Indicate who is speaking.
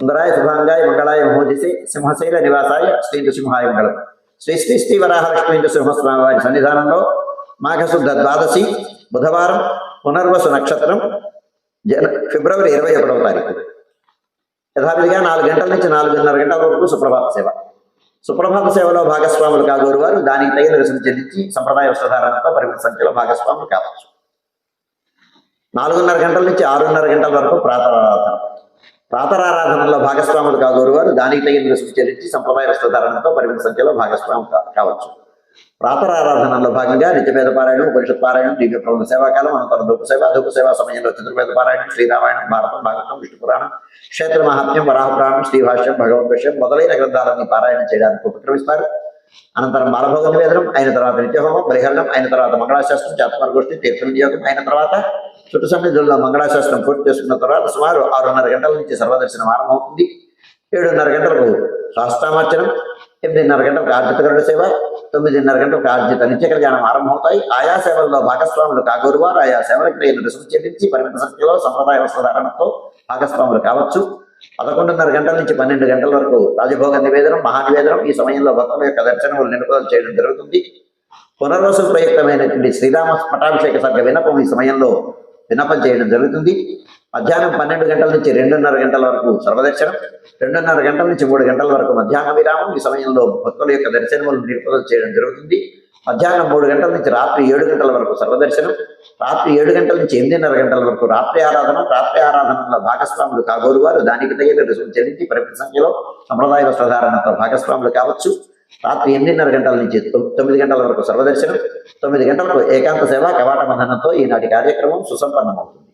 Speaker 1: సుందరాయ శుభాంగాయ మంగళాయ మహోజసి సింహశైల నివాసాయ శ్రీ నృసింహాయ మంగళం. శ్రీ శ్రీ శ్రీ వరాహలక్ష్మీ నృసింహస్వామి వారి సన్నిధానంలో మాఘశుద్ధ ద్వాదశి బుధవారం పునర్వసు నక్షత్రం జన ఫిబ్రవరి ఇరవై ఒకటవ తారీఖు. యథావిధిగా నాలుగు గంటల నుంచి నాలుగున్నర గంటల వరకు సుప్రభాత సేవ. సుప్రభాత సేవలో భాగస్వాములు కాగోరు వారు దానికి తగిన రుసుము చెల్లించి సంప్రదాయ వస్త్రధారణతో పరిమిత సంఖ్యలో భాగస్వాములు కావచ్చు. నాలుగున్నర గంటల నుంచి ఆరున్నర గంటల వరకు ప్రాతరారాధన ప్రాతరారాధనలో భాగస్వాములు కాదోరు వారు దానికి తగిన దృష్టి చెల్లించి సంప్రదాయ వస్త్రధారణతో పరిమిత సంఖ్యలో భాగస్వాము కావచ్చు. ప్రాతరారాధనలో భాగంగా నిత్యవేద పారాయణం ఉపనిషత్ పారాయణం దివ్య ప్రబంధ సేవాకాలం అనంతరం ధూప సేవ ధూప సేవ సమయంలో చతుర్వేద పారాయణం శ్రీరామాయణం భారతం భాగవతం విష్ణు పురాణం క్షేత్ర మహాత్మ్యం వరాహ పురాణం శ్రీభాష్యం భగవద్ విషయం మొదలైన గ్రంథాలన్నీ పారాయణం చేయడానికి ఉపక్రమిస్తారు. అనంతరం బాలభోగ నివేదనం అయిన తర్వాత నిత్యహోమం బలిహరణం అయిన తర్వాత మంగళాశాస్త్రం చాత్మర గోష్ఠి తీర్థ వినియోగం అయిన తర్వాత చుట్టు సన్నిధుల్లో మంగళాశాస్త్రం పూర్తి చేసుకున్న తర్వాత సుమారు ఆరున్నర గంటల నుంచి సర్వదర్శనం ఆరంభమవుతుంది. ఏడున్నర గంటలకు శాస్త్రామర్చనం ఎనిమిదిన్నర గంటలకు ఆర్జితగరుడు సేవ తొమ్మిదిన్నర గంటలకు ఆర్జిత నిత్య కళ్యాణం ఆరంభమవుతాయి. ఆయా సేవల్లో భాగస్వాములు కాగోరువారు ఆయా సేవలకు తగిన రుసుము చెల్లించి పరిమిత సంఖ్యలో సంప్రదాయ వస్త్రధారణతో భాగస్వాములు కావచ్చు. పదకొండున్నర గంటల నుంచి పన్నెండు గంటల వరకు రాజభోగ నివేదనం మహానివేదనం ఈ సమయంలో భక్తుల యొక్క దర్శనములు నిలుపుదల చేయడం జరుగుతుంది. పునర్వసు ప్రయుక్తమైనటువంటి శ్రీరామ పటాభిషేక సర్గ వినపం ఈ సమయంలో వినపం చేయడం జరుగుతుంది. మధ్యాహ్నం పన్నెండు గంటల నుంచి రెండున్నర గంటల వరకు సర్వదర్శనం రెండున్నర గంటల నుంచి మూడు గంటల వరకు మధ్యాహ్న విరామం. ఈ సమయంలో భక్తుల యొక్క దర్శనములు నిలుపుదల చేయడం జరుగుతుంది. మధ్యాహ్నం మూడు గంటల నుంచి రాత్రి ఏడు గంటల వరకు సర్వదర్శనం రాత్రి ఏడు గంటల నుంచి ఎనిమిదిన్నర గంటల వరకు రాత్రి ఆరాధన రాత్రి ఆరాధనలో భాగస్వాములు కాగోరు వారు. దానికి తగిన రుసుము చెల్లించి పరిమిత సంఖ్యలో సంప్రదాయ వస్త్రధారణతో భాగస్వాములు కావచ్చు. రాత్రి ఎనిమిదిన్నర గంటల నుంచి తొమ్మిది గంటల వరకు సర్వదర్శనం తొమ్మిది గంటలకు ఏకాంత సేవ కవాట మధనంతో ఈనాటి కార్యక్రమం సుసంపన్నమవుతుంది.